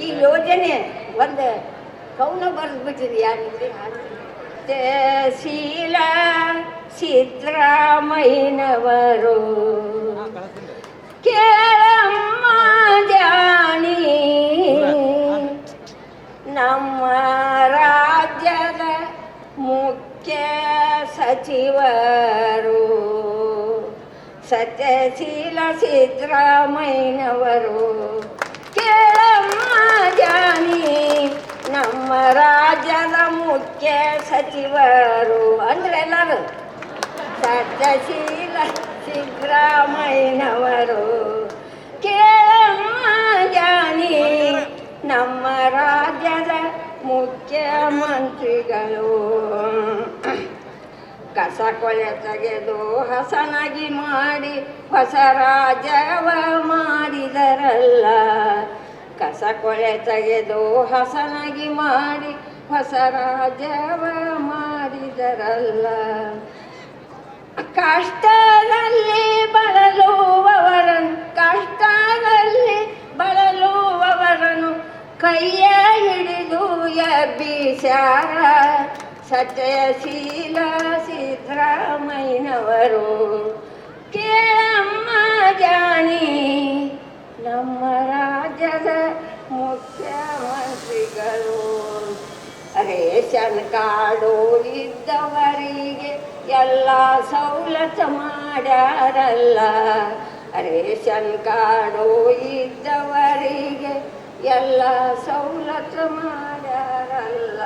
ಈ ಯೋಜನೆ ಒಂದು ಕೌನ ಬರೆದು ಬಿಟ್ಟಿರಿ ಯಾರಿದ್ರೆ ಶೀಲ ಸಿದ್ದರಾಮಯ್ಯನವರು ಕೇಳಮ್ಮ ಜಾಣಿ. ನಮ್ಮ ರಾಜ್ಯದ ಮುಖ್ಯ ಸಚಿವರು ಸತ್ಯಶೀಲ ಸಿದ್ದರಾಮಯ್ಯನವರು ಜಾನಿ ನಮ್ಮ ರಾಜ್ಯದ ಮುಖ್ಯ ಸಚಿವರು ಅಂದ್ರೆ ಎಲ್ಲರೂ ಸತ್ಯಶೀಲ ಸಿದ್ದರಾಮಯ್ಯನವರು. ಕೇಳಮ್ಮ ಜಾನಿ, ನಮ್ಮ ರಾಜ್ಯದ ಮುಖ್ಯಮಂತ್ರಿಗಳು ಕಸ ಕೊಳೆ ತೆಗೆದು ಹಸನಾಗಿ ಮಾಡಿ ಹೊಸ ರಾಜವ ಮಾಡಿದರಲ್ಲ ಕಸ ಕೊಳೆ ತೆಗೆದು ಹಸನಾಗಿ ಮಾಡಿ ಹೊಸ ರಾಜವ ಮಾಡಿದರಲ್ಲ. ಕಷ್ಟದಲ್ಲಿ ಬಳಲುವವರನ್ನು ಕಷ್ಟದಲ್ಲಿ ಬಳಲುವವರನು ಕೈಯ ಹಿಡಿದು ಎಬ್ಬಿಸ್ಯಾರ. ಸತ್ಯಶೀಲ ಸಿದ್ದರಾಮಯ್ಯನವರು ಮುಖ್ಯಮಂತ್ರಿಗಳು ರೇಷನ್ ಇದ್ದವರಿಗೆ ಎಲ್ಲ ಸವಲತ್ತು ಮಾಡ್ಯಾರಲ್ಲ. ರೇಷನ್ ಕಾರ್ಡು ಇದ್ದವರಿಗೆ ಎಲ್ಲ ಸವಲತ್ತು ಮಾಡ್ಯಾರಲ್ಲ.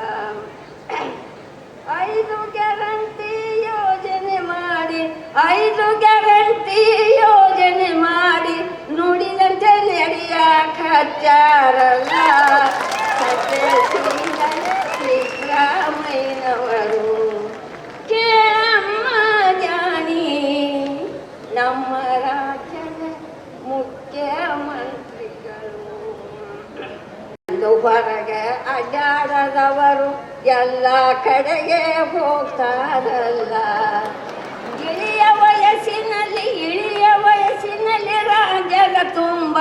ಐದು ಗ್ಯಾರಂಟಿ ಯೋಜನೆ ಮಾಡಿ, ಐದು ಹೊರಗೆ ಅಡ್ಡಾಡದವರು ಎಲ್ಲ ಕಡೆಗೆ ಹೋಗ್ತಾರಲ್ಲ. ಇಳಿಯ ವಯಸ್ಸಿನಲ್ಲಿ ಇಳಿಯ ವಯಸ್ಸಿನಲ್ಲಿ ರಾಜ್ಯದ ತುಂಬ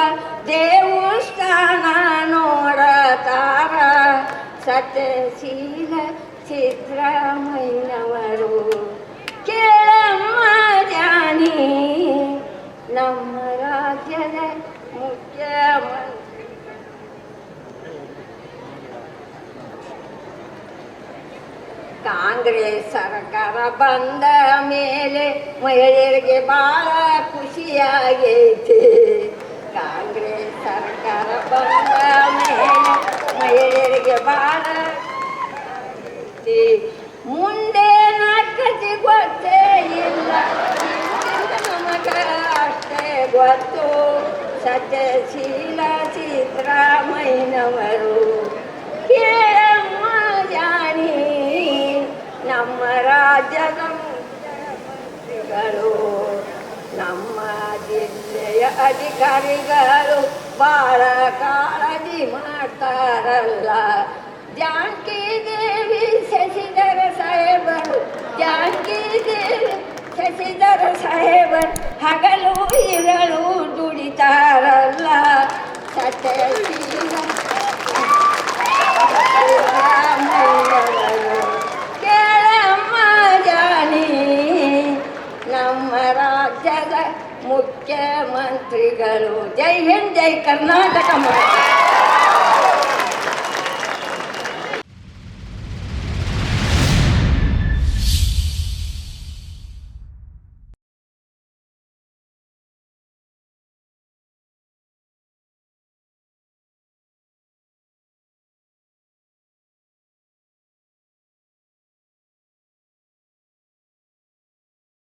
ದೇವಸ್ಥಾನ ನೋಡತಾರ. ಸತ್ಯಶೀಲ ಸಿದ್ದರಾಮಯ್ಯನವರು ಕಾಂಗ್ರೆಸ್ ಸರ್ಕಾರ ಬಂದ ಮೇಲೆ ಮಹಿಳೆಯರಿಗೆ ಬಹಳ ಖುಷಿಯಾಗೈತೆ. ಕಾಂಗ್ರೆಸ್ ಸರ್ಕಾರ ಬಂದ ಮೇಲೆ ಮಹಿಳೆಯರಿಗೆ ಖುಷಿ. ಮುಂದೆ ನಾಲ್ಕತಿ ಗೊತ್ತೇ ಇಲ್ಲ. ನಮಗ ಅಷ್ಟೇ ಗೊತ್ತು. ಸತ್ಯಶೀಲ ಸಿದ್ದರಾಮಯ್ಯನವರು ಕೇಳಮ್ಮ ಜಿಲ್ಲೆಯ ಅಧಿಕಾರಿಗಳು ಬಹಳ ಕಾಳಜಿ ಮಾಡ್ತಾರಲ್ಲ. ಜಾನಕಿ ದೇವಿ ಶಶಿಧರ ಸಾಹೇಬರು, ಜಾನಕಿ ದೇವಿ ಶಶಿಧರ ಸಾಹೇಬರು ಹಗಲು ಇರಲು ದುಡಿತಾರಲ್ಲ. ಸತ್ಯಶೀಲ ಮುಖ್ಯಮಂತ್ರಿಗಳು ಜೈ ಹಿಂದ್ ಜೈ ಕರ್ನಾಟಕ.